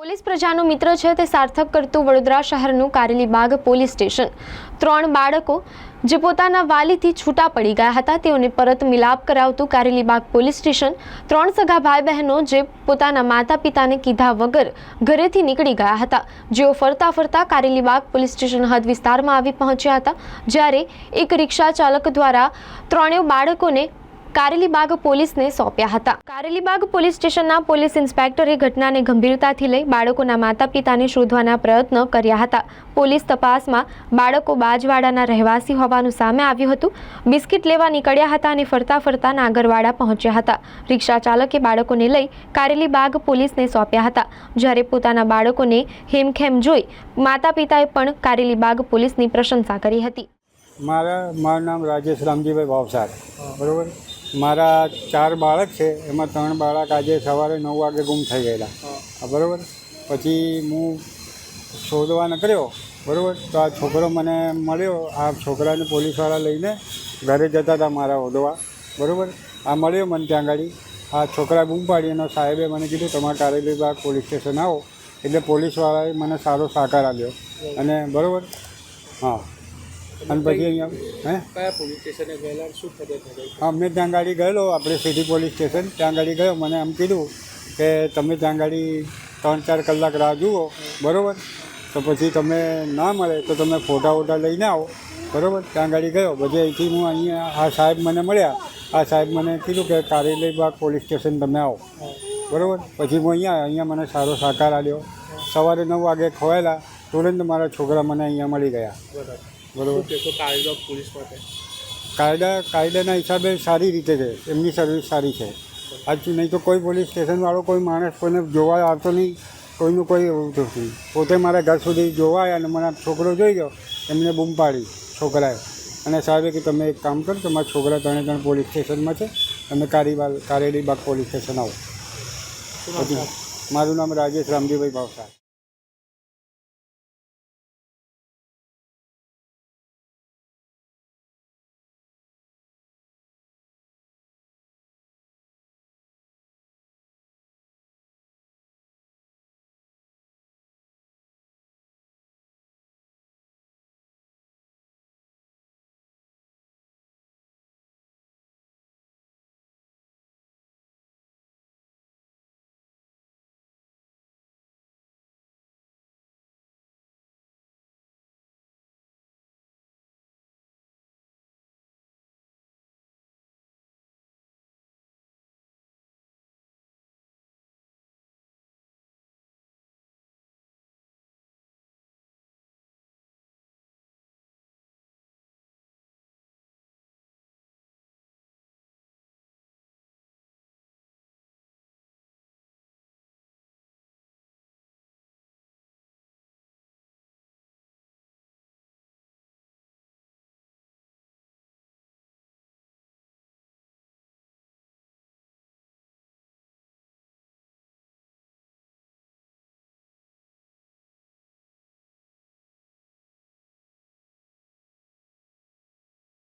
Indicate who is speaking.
Speaker 1: Police પ્રજાનો મિત્ર છે તે સાર્થક કરતું વડોદરા શહેરનું કારેલીબાગ પોલીસ સ્ટેશન. ત્રણ બાળકો જે પોતાના વાલીથી છૂટા પડી ગયા હતા, તેઓને પરત મિલાપ કરાવતું કારેલીબાગ પોલીસ સ્ટેશન. ત્રણ સગા ભાઈ બહેનો જે પોતાના માતા પિતાને કીધા વગર ઘરેથી નીકળી ગયા હતા. જેઓ ફરતા ફરતા કારેલીબાગ પોલીસ સ્ટેશન હદ વિસ્તારમાં આવી પહોંચ્યા હતા, જ્યારે એક રિક્ષા ચાલક દ્વારા ત્રણેય બાળકોને કારેલીબાગ પોલીસને સોંપ્યા હતા. કારેલીબાગ પોલીસ સ્ટેશનના પોલીસ ઇન્સ્પેક્ટરે ઘટનાને ગંભીરતાથી લઈ બાળકોના માતા પિતાને શોધવાના પ્રયત્ન કર્યા હતા. પોલીસ તપાસમાં બાળકો બાજવાડાના રહેવાસી હોવાનું સામે આવ્યું હતું. બિસ્કિટ લેવા નીકળ્યા હતા અને ફરતા ફરતા નાગરવાડા પહોંચ્યા હતા. રિક્ષા ચાલકે બાળકોને લઈ કારેલીબાગ પોલીસને સોંપ્યા હતા. જ્યારે પોતાના બાળકોને હેમખેમ જોઈ માતા પિતાએ પણ કારેલીબાગ પોલીસની પ્રશંસા કરી હતી.
Speaker 2: મારા, મારું નામ રાજેશ રામજીભાઈ ભાવસાર બરાબર? મારા ચાર બાળક છે એમાં ત્રણ બાળક આજે સવારે નવ વાગે ગુમ થઈ ગયેલા. બરાબર? પછી હું શોધવા નીકળ્યો બરાબર? તો આ છોકરો મને મળ્યો આ છોકરાને પોલીસવાળા લઈને ઘરે જતા હતા મારા ઓદવા બરાબર? આ મળ્યો મને ત્યાં ગાડી. આ છોકરા ગુમ પાડી એનો સાહેબે મને કીધું તમારે કારેલીબાગ પોલીસ સ્ટેશન આવો. એટલે પોલીસવાળાએ મને સારો સાકાર આપ્યો. અને બરાબર? હા. અને પછી અહીંયા હે?
Speaker 3: કયા પોલીસ સ્ટેશને ગયેલા શું પડી
Speaker 2: અમે ત્યાં ગાડી ગયેલો આપણે સીધી પોલીસ સ્ટેશન ત્યાં ગાડી ગયો. મને એમ કીધું કે તમે ત્યાં ગાડી ત્રણ ચાર કલાક રાહ જુઓ બરાબર? તો પછી તમે ના મળે તો તમે ફોટા વોટા લઈને આવો બરાબર? ત્યાં ગાડી ગયો. પછી અહીંથી હું અહીંયા આ સાહેબ મને મળ્યા. આ સાહેબ મને કીધું કે કારેલીબાગ પોલીસ સ્ટેશન તમે આવો બરાબર? પછી હું અહીંયા આવ્યો. અહીંયા મને સારો સહકાર આપ્યો. સવારે નવ વાગે ખોવાયેલા. તુરંત મારા છોકરા મને અહીંયા મળી ગયા.
Speaker 3: બરાબર.
Speaker 2: બરાબર
Speaker 3: કહેશો કાળીબાગ પોલીસ માટે?
Speaker 2: કાયદા કાયદાના હિસાબે સારી રીતે છે એમની સર્વિસ સારી છે. આજથી નહીં તો કોઈ પોલીસ સ્ટેશનવાળો કોઈ માણસ કોઈને જોવા આવતો નહીં કોઈનું કોઈ એવું નથી પોતે મારા ઘર સુધી જોવા આવ્યા અને મારા છોકરો જોઈ ગયો એમને બૂમ પાડી છોકરાએ. અને સાહેબે કે તમે એક કામ કરો તમારા છોકરા ત્રણે ત્રણ પોલીસ સ્ટેશનમાં છે તમે કારીબાગ કારેલીબાગ પોલીસ સ્ટેશન આવો. મારું નામ રાજેશ રામજીભાઈ ભાવસાર.